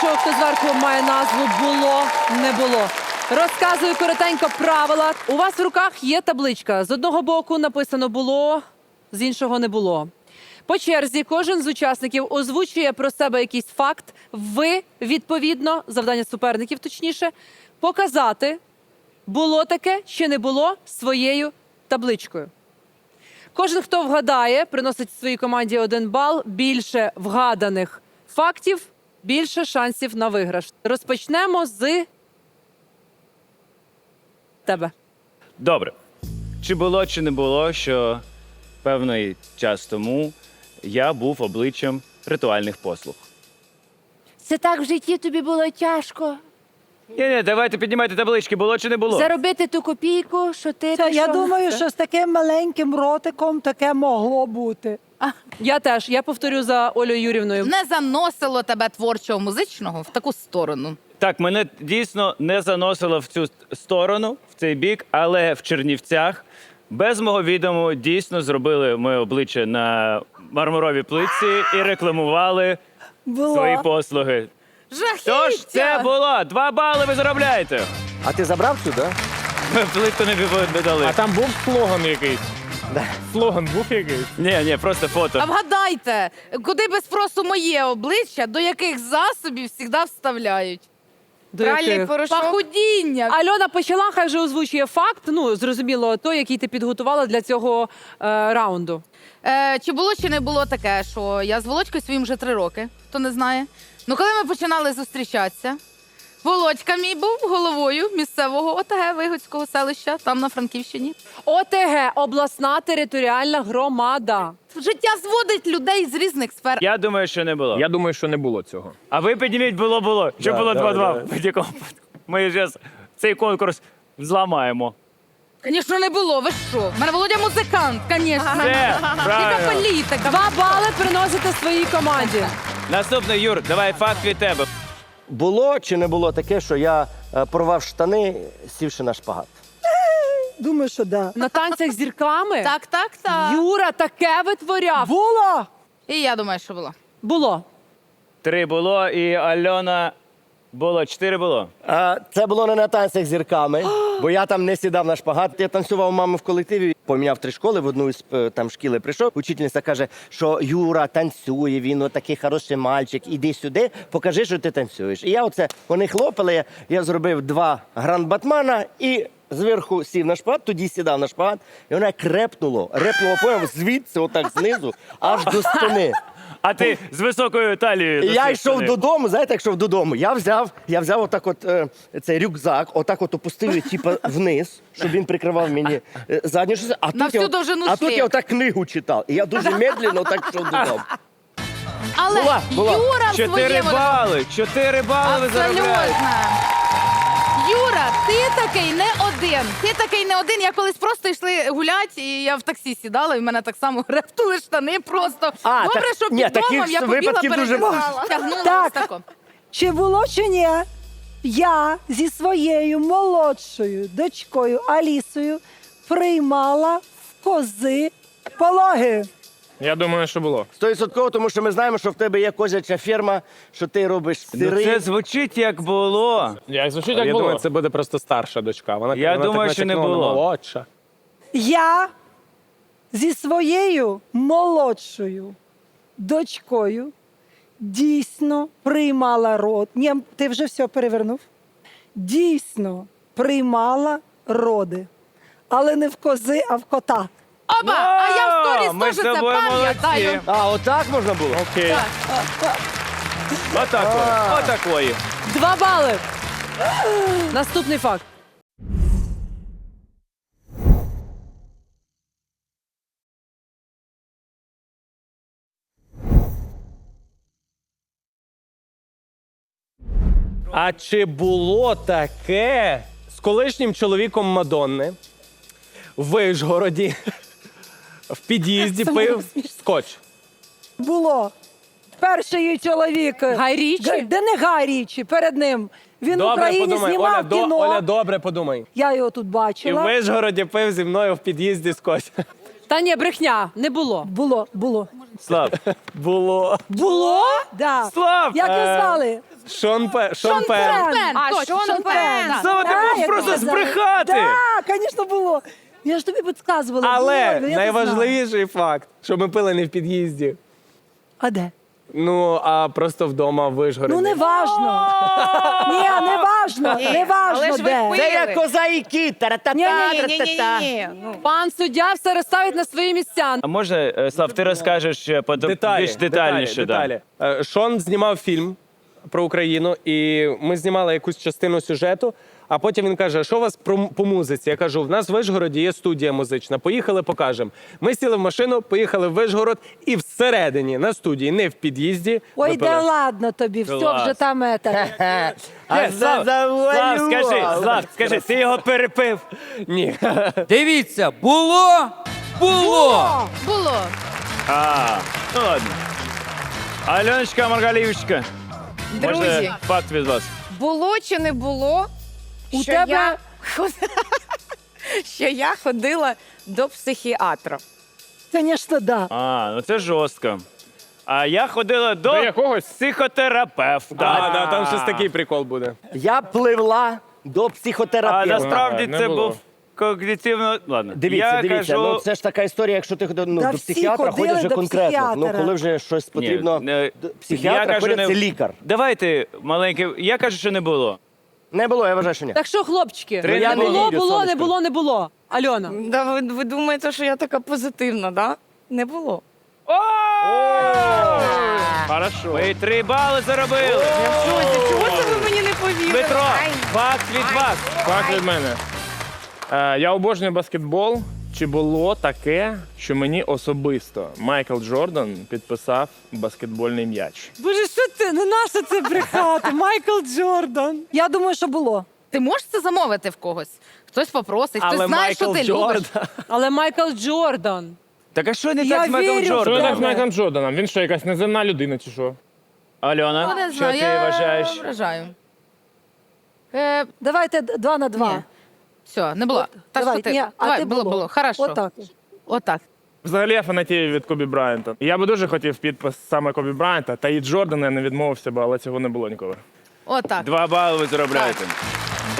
першого, хто зверху має назву було, не було. Розказую коротенько правила. У вас в руках є табличка. З одного боку написано було, з іншого не було. По черзі кожен з учасників озвучує про себе якийсь факт. Ви відповідно, завдання суперників, точніше, показати, було таке чи не було своєю табличкою. Кожен, хто вгадає, приносить своїй команді один бал. Більше вгаданих фактів, більше шансів на виграш. Розпочнемо з тебе. Добре. Чи було, чи не було, що певний час тому я був обличчям ритуальних послуг? Це так в житті тобі було тяжко. Ні, ні, давайте піднімайте таблички, було чи не було? Заробити ту копійку, що ти Це, я думаю, що з таким маленьким ротиком таке могло бути. Я теж. Я повторю за Олею Юрівною. Не заносило тебе творчого музичного в таку сторону. Так, мене дійсно не заносило в цю сторону, в цей бік, але в Чернівцях без мого відому дійсно зробили моє обличчя на мармуровій плитці і рекламували свої послуги. Жахіття! Тож це було два бали. Ви заробляєте. А ти забрав сюди? Плитку не дали. А там був слоган якийсь. Слоган був якийсь. Ні, ні, просто фото. А вгадайте, куди без спросу моє обличчя, до яких засобів завжди вставляють? До Пральний яких? порошок. Похудіння. Альона почала, хай вже озвучує факт. Ну, зрозуміло, той, який ти підготувала для цього е, раунду. Е, чи було, чи не було таке, що я з Володькою своїм вже три роки, хто не знає. Ну, коли ми починали зустрічатися, Володька мій був головою місцевого ОТГ Вигодського селища, там на Франківщині. ОТГ обласна територіальна громада. Життя зводить людей з різних сфер. Я думаю, що не було. Я думаю, що не було цього. А ви підніміть було було. Що Да, було давай, 2-2 давай. в будь-якому випадку. Ми зараз цей конкурс зламаємо. Звісно, не було. Ви що? У мене Володя музикант, звісно. Все, Яка правильно. політика? Два бали приносите своїй команді. Наступний Юр, давай факт від тебе. Було чи не було таке, що я е, порвав штани, сівши на шпагат? Думаю, що да. На танцях з зірками Так, так, так. Юра таке витворяв. Було! І я думаю, що було. Було. Три було, і Альона було. Чотири було. А, це було не на танцях з зірками, бо я там не сідав на шпагат. Я танцював у мами в колективі, поміняв три школи, в одну із е, там шкіли прийшов. Учительниця каже, що Юра танцює, він отакий хороший мальчик, іди сюди, покажи, що ти танцюєш. І я оце, вони хлопали, я, зробив два гранд-батмана і зверху сів на шпагат, тоді сідав на шпагат, і вона крепнуло, репнуло появ звідси, отак знизу, аж до спини. А ти з високою талією. До я цих йшов штанів. додому, знаєте, як йшов додому. Я взяв, я взяв отак от е, цей рюкзак, отак от опустив його, типу, вниз, щоб він прикривав мені е, задню частину. А На тут я, всю от- довжину а тут я отак книгу читав. І я дуже медленно так йшов додому. Але Була, була. Юра в Чотири своєму... бали. Чотири бали ви заробляєте. Абсолютно. Юра, ти такий не один. Ти такий не один. Я колись просто йшли гулять, і я в таксі сідала, і в мене так само рептули штани просто. А, Добре, так- що ні, під домом я побіла, випадків дуже перев'язала. Тягнула Так. ось тако. Чи було, чи ні? Я зі своєю молодшою дочкою Алісою приймала в кози пологи. Я думаю, що було. Стовідсотково, тому що ми знаємо, що в тебе є козяча ферма, що ти робиш Ну, сири. це звучить як було. Як звучить, Я як було. думаю, це буде просто старша дочка. Вона, Я вона думаю, так що не натякнула на було. Молодша. Я зі своєю молодшою дочкою дійсно приймала род. Ні, ти вже все перевернув. Дійсно приймала роди. Але не в кози, а в кота. Оба! А я в Ми сторіс з теж це тобою пам'ятаю. молодці. А, отак можна було? Окей. Отакої. Отакої. Два бали. Наступний факт. А чи було таке з колишнім чоловіком Мадонни в Вишгороді в під'їзді пив скотч? Було. Перший її чоловік. Гай Річі? Г- Де не Гай Річі, перед ним. Він в Добре Україні подумай, знімав Оля, до- кіно. Оля, добре подумай. Я його тут І в бачила. Вишгороді пив зі мною в під'їзді скотч. Та ні, брехня, не було. Було, було. Слав. Було. Було? Да. Слав! Як його Е, звали? Шон Пен. Шон Пен. Пен, А, Шон Пен. Слава, ти можеш просто збрехати! Так, звісно, було. Я ж тобі підказувала. Але було, я не знала. найважливіший факт, що ми пили не в під'їзді. А де? Ну, а просто вдома в Вишгороді. Ну, не важно. Ні, не важно, не важно, ж ви де. пили. Це як коза і кіт. Та-ра-та-та, тра-та-та. Ні-ні-ні. Ну. Пан суддя все розставить на свої місця. А може, е, Слав, ти розкажеш е, подо- Деталі, більш детальніше? деталі, деталі. Е, Шон знімав фільм про Україну, і ми знімали якусь частину сюжету. А потім він каже: що у вас про по музиці? Я кажу: в нас в Вишгороді є студія музична. Поїхали, покажемо. Ми сіли в машину, поїхали в Вишгород, і всередині на студії, не в під'їзді. Ой, випили. да ладно тобі, все Клас. вже там это. А Слав, Слав, скажи, Слав, скажи, ти його перепив. Ні. Дивіться, було, було. Було. А, ну ладно. Альоночка Маргалівочка. Може, Друзі. факт від вас. Було чи не було? У що тебе- я... що я ходила до психіатра. Звісно, да. А, ну це жорстко. А я ходила до, До якогось? психотерапевта. Да, да, там щось такий прикол буде. Я пливла до А психотерапевта. насправді Не це було. був когнітивно. Ладно, Дивіться, я дивіться, кажу... ну це ж така історія, якщо ти ходив ну, Та до всі психіатра, ходили ходять вже до конкретно. Ну, психіатра. коли вже щось потрібно. не- до я Психіатра кажу, ходять, не- це лікар. Давайте, маленький, я кажу, що не було. Не було, я вважаю, що ні. Так що, хлопчики, Три не не було, було, не сонечко. було, не було. Альона. Да, ви, ви думаєте, що я така позитивна, да? Не було. Хорошо. Ми три бали заробили. Чого це ви мені не повірили? Дмитро, факт від вас. Так від мене. Е, я обожнюю баскетбол. Чи було таке, що мені особисто Майкл Джордан підписав баскетбольний м'яч? Боже, що ти? Не наше це брехати. Майкл Джордан. Я думаю, що було. Ти можеш це замовити в когось? Хтось попросить, хтось Але знає, що Майкл ти любиш. Джордан. Але Майкл Джордан. Так а що не Я так з Майклом вірю в Що Джорданом? так з Майклом Джорданом? Він що, якась неземна людина чи що? Альона, Ну, не що знаю, ти я вважаєш? вражаю. Е, Давайте д- два на два. Ні. Все, не було. Так, Давай, що ти? ні, а Давай, ти було, було. було. Хорошо. Отак. Отак. Взагалі я фанатію від Кобі Брайанта. Я би дуже хотів підпис саме Кобі Брайанта, та і Джордана я не відмовився би, але цього не було ніколи. Отак. Два бали ви заробляєте.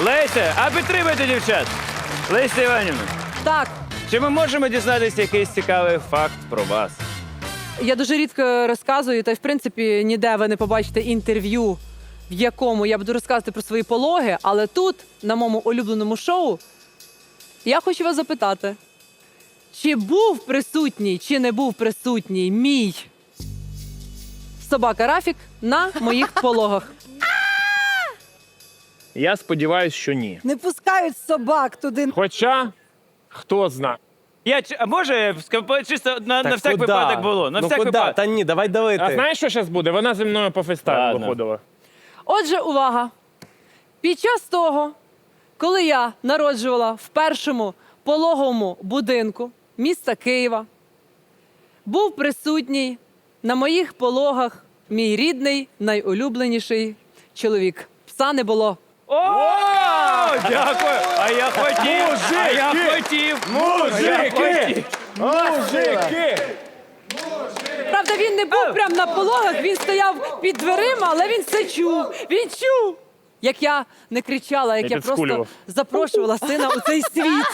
Леся, а підтримайте дівчат. Леся Іванівна, Так, чи ми можемо дізнатися якийсь цікавий факт про вас? я дуже рідко розказую, та й в принципі ніде ви не побачите інтерв'ю, в якому я буду розказувати про свої пологи, але тут, на моєму улюбленому шоу, я хочу вас запитати: чи був присутній, чи не був присутній мій собака Рафік на моїх пологах? Я сподіваюся, що ні. Не пускають собак туди. Хоча, хто зна. Я а може чисто на, на всяк куда? випадок було. На ну всяк куда? випадок. Та ні, давай давити. А знаєш, що зараз буде? Вона зі мною по фестивалю Ладно. виходила. Отже, увага! Під час того, коли я народжувала в першому пологовому будинку міста Києва, був присутній на моїх пологах мій рідний, найулюбленіший чоловік. Пса не було. О, дякую. А я хотів. А я хотів. Мужики! Мужики! Правда, він не був прямо на пологах, він стояв під дверима, але він все чув. Він чув. Як я не кричала, як І я просто підскулював. запрошувала сина у цей світ.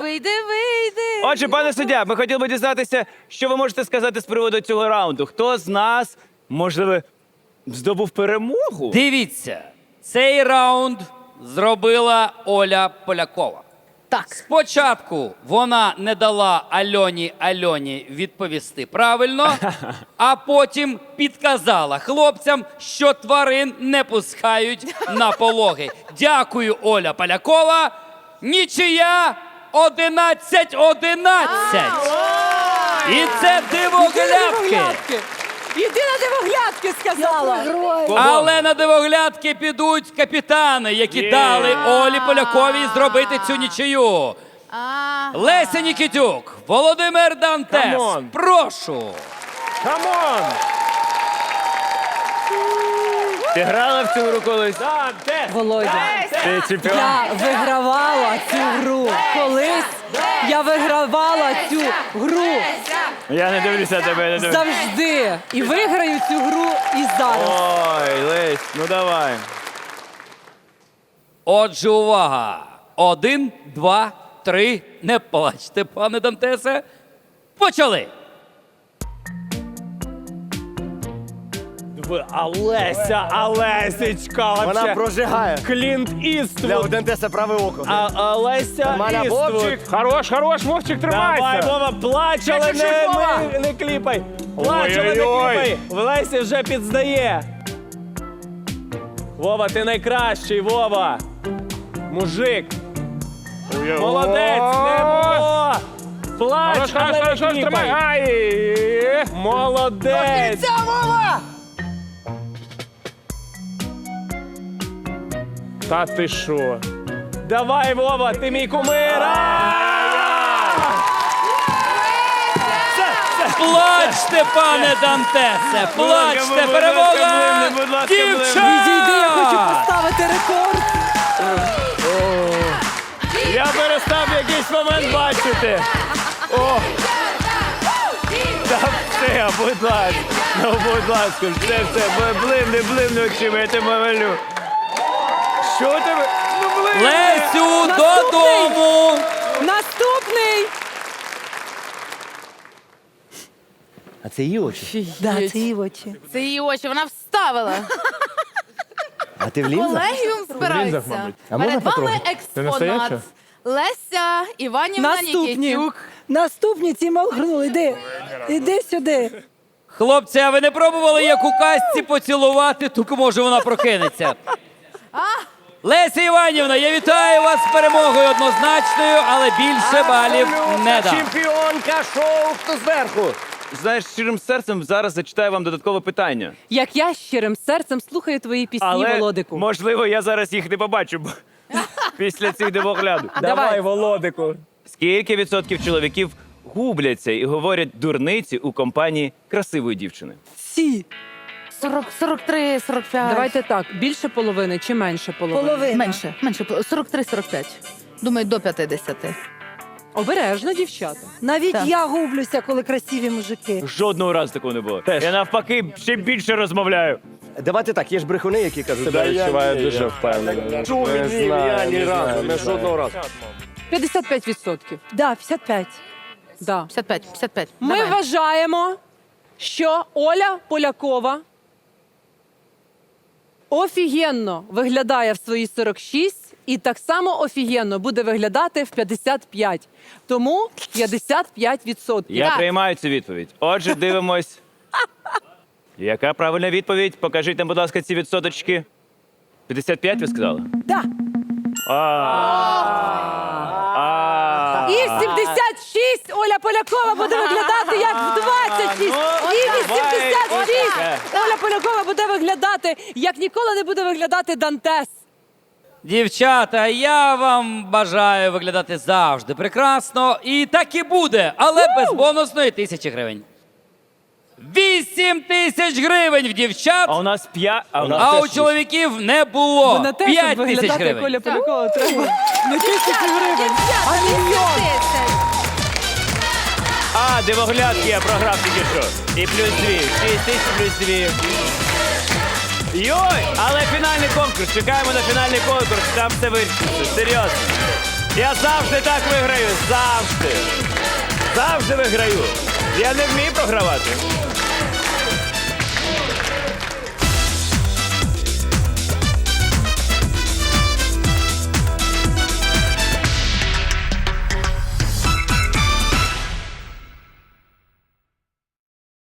Вийди, вийди. Отже, пане суддя, ми хотіли би дізнатися, що ви можете сказати з приводу цього раунду. Хто з нас, можливо, здобув перемогу? Дивіться, цей раунд зробила Оля Полякова. Так. Спочатку вона не дала Альоні Альоні відповісти правильно, а потім підказала хлопцям, що тварин не пускають на пологи. Дякую, Оля Полякова. Нічия 11-11. І це дивоглядки. Іди на дивоглядки, сказала. Але на дивоглядки підуть капітани, які дали Олі Поляковій зробити цю нічию. Леся Нікітюк, Володимир Дантес. Прошу. Камон! Ти грала в цю гру колись? Володя, Ти чемпіон? я вигравала цю гру колись Я вигравала цю гру Я не дивлюся тебе, не дивлюся. завжди. І виграю цю гру і зараз. Ой, Лесь, ну давай. Отже, увага! Один, два, три. Не плачте, пане Дантесе. Почали! Ви Олеся, Олесечка, Вона вообще. прожигає. Клінт Для Одентеса праве око. А Олеся Нормально, Іствуд. Вовчик. Хорош, хорош, Вовчик, тримайся. Давай, Вова, плач, але не, не, не кліпай. Плач, але не Ой-ой-ой. кліпай. Вже підздає. Вова, ти найкращий, Вова. Мужик. Молодець, не було. Плач, Хорош, але хорош, не хорош, хорош, кліпай. тримай. Ай! Молодець. Та ти що? Давай, Вова, ти мій кумир. Плачте, пане Дантесе! Плачте! Перемога! блимни, будь ласка, Відійди, я хочу поставити рекорд. Я перестав в якийсь момент бачити. О! Та все, будь ласка. Ну, будь ласка, все, все, блимни, блимни очима, я тебе молю. Що тебе? Ну, блимни! Лесю Наступний! додому! Наступний. А це її очі. Да, це її очі. Це її очі, вона вставила. А ти в лінзах? Колегіум збирається. мабуть. А можна Перед вами потрогати? Експонат. Леся Іванівна Наступні. Нікітюк. Наступні ці молгнули. Іди. Іди сюди. Хлопці, а ви не пробували як у казці поцілувати, тільки може вона прокинеться. Леся Іванівна, я вітаю вас з перемогою однозначною, але більше балів не дам. Чемпіонка шоу «Хто зверху». Знаєш, щирим серцем зараз зачитаю вам додаткове питання. Як я щирим серцем слухаю твої пісні, Але, Володику. можливо, я зараз їх не побачу, бо після цих дивогляду. Давай, Володику. Скільки відсотків чоловіків губляться і говорять дурниці у компанії красивої дівчини? Всі. 40, 43, 45. Давайте так, більше половини чи менше половини? Половина. Менше, менше. 43-45. Думаю, до 50. Обережно, дівчата. Навіть Так. я гублюся, коли красиві мужики. Жодного разу такого не було. Я навпаки ще більше розмовляю. Давайте так, є ж брехуни, які кажуть, Себе «Да я відчуваю ні, дуже я». впевнено. Чому Не ні, я ні разу, не не жодного разу. 55%. Да, 55. Да. 55, 55. Ми Давай. вважаємо, що Оля Полякова офігенно виглядає в свої 46 і так само офігенно буде виглядати в 55. Тому 55%. Я Так. приймаю цю відповідь. Отже, дивимось. Яка правильна відповідь? Покажіть нам, будь ласка, ці відсоточки. 55 ви сказали? Да. А. А. І в 76 Оля Полякова буде виглядати як в 26. ну, І давай, 86 Оля. Оля Полякова буде виглядати, як ніколи не буде виглядати Дантес. Дівчата, я вам бажаю виглядати завжди прекрасно. І так і буде, але без бонусної тисячі гривень. Вісім тисяч гривень в дівчат, А у нас п'ять. А у нас а теж у чоловіків не було. На те, щоб П'ять тисяч виглядати як гривень. Оля Полякова, треба не тисячу гривень, а мільйон. А, дивоглядки я програв тільки що. І плюс дві. Шість тисяч плюс дві. Йой! Але фінальний конкурс. Чекаємо на фінальний конкурс. Там все вирішиться. Серйозно. Я завжди так виграю. Завжди. Завжди виграю. Я не вмію програвати.